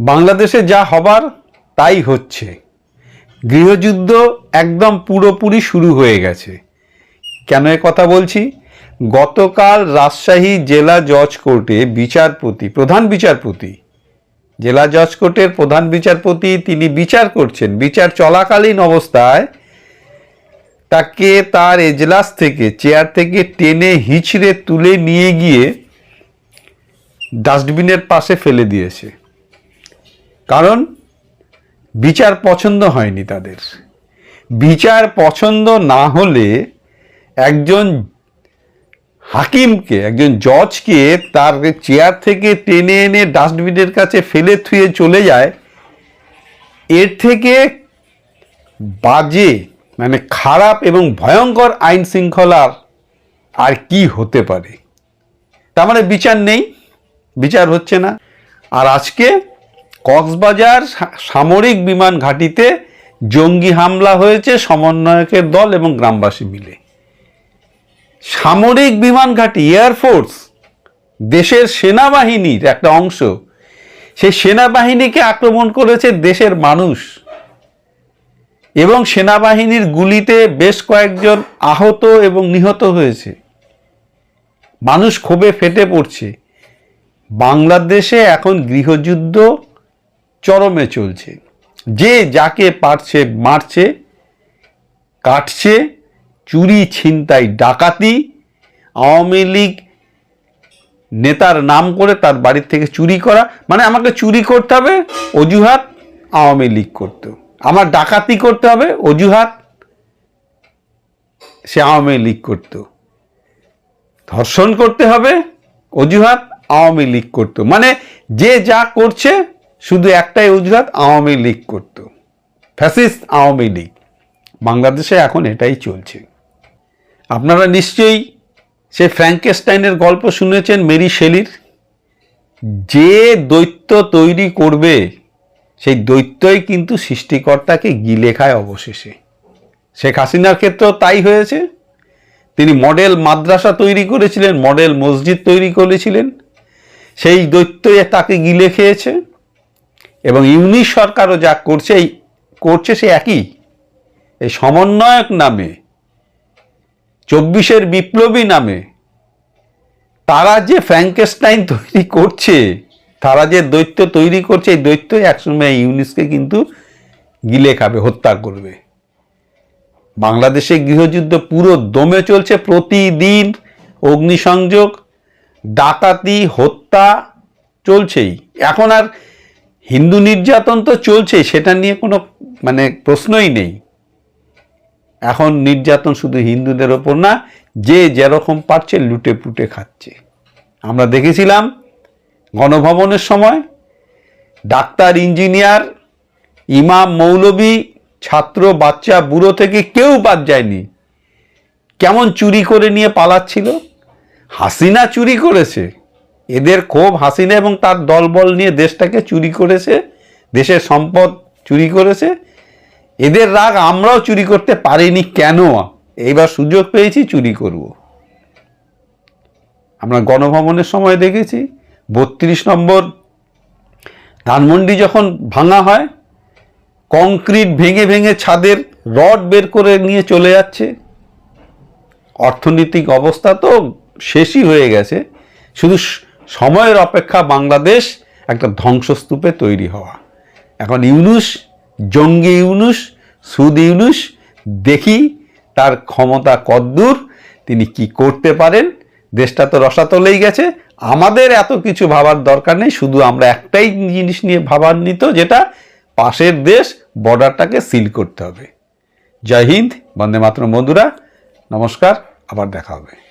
বাংলাদেশে যা হবার, তাই হচ্ছে। গৃহযুদ্ধ একদম পুরোপুরি শুরু হয়ে গেছে। কেন এ কথা বলছি? গতকাল রাজশাহী জেলা জজ কোর্টে বিচারপতি, প্রধান বিচারপতি, জেলা জজ কোর্টের প্রধান বিচারপতি তিনি বিচার করছেন। বিচার চলাকালীন অবস্থায় তাকে তার এজলাস থেকে, চেয়ার থেকে টেনে হিচড়ে তুলে নিয়ে গিয়ে ডাস্টবিনের পাশে ফেলে দিয়েছে। কারণ বিচার পছন্দ হয়নি তাদের। বিচার পছন্দ না হলে একজন হাকিমকে, একজন জজকে তার চেয়ার থেকে টেনে এনে ডাস্টবিনের কাছে ফেলে থুয়ে চলে যায়, এর থেকে বাজে মানে খারাপ এবং ভয়ঙ্কর আইন শৃঙ্খলার আর কি হতে পারে? তার মানে বিচার নেই, বিচার হচ্ছে না। আর আজকে কক্সবাজার সামরিক বিমান ঘাঁটিতে জঙ্গি হামলা হয়েছে সমন্বয়কের দল এবং গ্রামবাসী মিলে। সামরিক বিমান ঘাঁটি এয়ারফোর্স দেশের সেনাবাহিনীর একটা অংশ, সেই সেনাবাহিনীকে আক্রমণ করেছে দেশের মানুষ এবং সেনাবাহিনীর গুলিতে বেশ কয়েকজন আহত এবং নিহত হয়েছে। মানুষ ক্ষোভে ফেটে পড়ছে। বাংলাদেশে এখন গৃহযুদ্ধ চরমে চলছে। যে যাকে পারছে মারছে, কাটছে, চুরি, ছিনতাই, ডাকাতি, আওয়ামী লীগ নেতার নাম করে তার বাড়ির থেকে চুরি করা মানে আমাকে চুরি করতে হবে, অজুহাত আওয়ামী লীগ করতো। আমার ডাকাতি করতে হবে, অজুহাত সে আওয়ামী লীগ করতো। ধর্ষণ করতে হবে, অজুহাত আওয়ামী লীগ করতো। মানে যে যা করছে শুধু একটাই অজুহাত, আওয়ামী লীগ করতো। Fascist, Awami League. বাংলাদেশে এখন এটাই চলছে। আপনারা নিশ্চয়ই সে ফ্র্যাঙ্কেস্টাইনের গল্প শুনেছেন মেরি শেলির? যে দৈত্য তৈরি করবে, সেই দৈত্যই কিন্তু সৃষ্টিকর্তাকে গিলে খায় অবশেষে। শেখ হাসিনার ক্ষেত্রেও তাই হয়েছে। তিনি মডেল মাদ্রাসা তৈরি করেছিলেন, মডেল মসজিদ তৈরি করেছিলেন। সেই দৈত্যই তাকে গিলে খেয়েছে এবং ইউনিশ সরকারও যা করছে, এই করছে সে একই। এই সমন্বয়ক নামে, চব্বিশের বিপ্লবী নামে, তারা যে ফ্র্যাঙ্কেস্টাইন তৈরি করছে, তারা যে দৈত্য তৈরি করছে, এই দৈত্যই একসময় ইউনিসকে কিন্তু গিলে খাবে, হত্যা করবে। বাংলাদেশে গৃহযুদ্ধ পুরো দমে চলছে প্রতিদিন, অগ্নিসংযোগ, ডাকাতি, হত্যা চলছেই। এখন আর হিন্দু নির্যাতন তো চলছেই সেটা নিয়ে কোনো মানে প্রশ্নই নেই। এখন নির্যাতন শুধু হিন্দুদের ওপর না, যে যেরকম পারছে লুটে পুটে খাচ্ছে। আমরা দেখেছিলাম গণভবনের সময় ডাক্তার, ইঞ্জিনিয়ার, ইমাম, মৌলবি, ছাত্র, বাচ্চা, বুড়ো থেকে কেউ বাদ যায়নি। কেমন চুরি করে নিয়ে পালাচ্ছিল? হাসিনা চুরি করেছে। এদের ক্ষোভ, হাসিনা এবং তার দলবল নিয়ে দেশটাকে চুরি করেছে, দেশের সম্পদ চুরি করেছে। এদের রাগ আমরাও চুরি করতে পারিনি কেন? এইবার সুযোগ পেয়েছি, চুরি করব। আমরা গণভবনের সময় দেখেছি, বত্রিশ নম্বর ধানমন্ডি যখন ভাঙা হয়, কংক্রিট ভেঙে ভেঙে ছাদের রড বের করে নিয়ে চলে যাচ্ছে। অর্থনৈতিক অবস্থা তো শেষই হয়ে গেছে। শুধু সময়ের অপেক্ষা বাংলাদেশ একটা ধ্বংসস্তূপে তৈরি হওয়া। এখন ইউনুস, জঙ্গি ইউনুস, সুদ ইউনুস, দেখি তার ক্ষমতা কদ্দূর, তিনি কি করতে পারেন? দেশটা তো রসাতলেই গেছে। আমাদের এত কিছু ভাবার দরকার নেই, শুধু আমরা একটাই জিনিস নিয়ে ভাবার নিত, যেটা পাশের দেশ বর্ডারটাকে সিল করতে হবে। জয় হিন্দ, বন্দে মাতরম বন্ধুরা, নমস্কার, আবার দেখা হবে।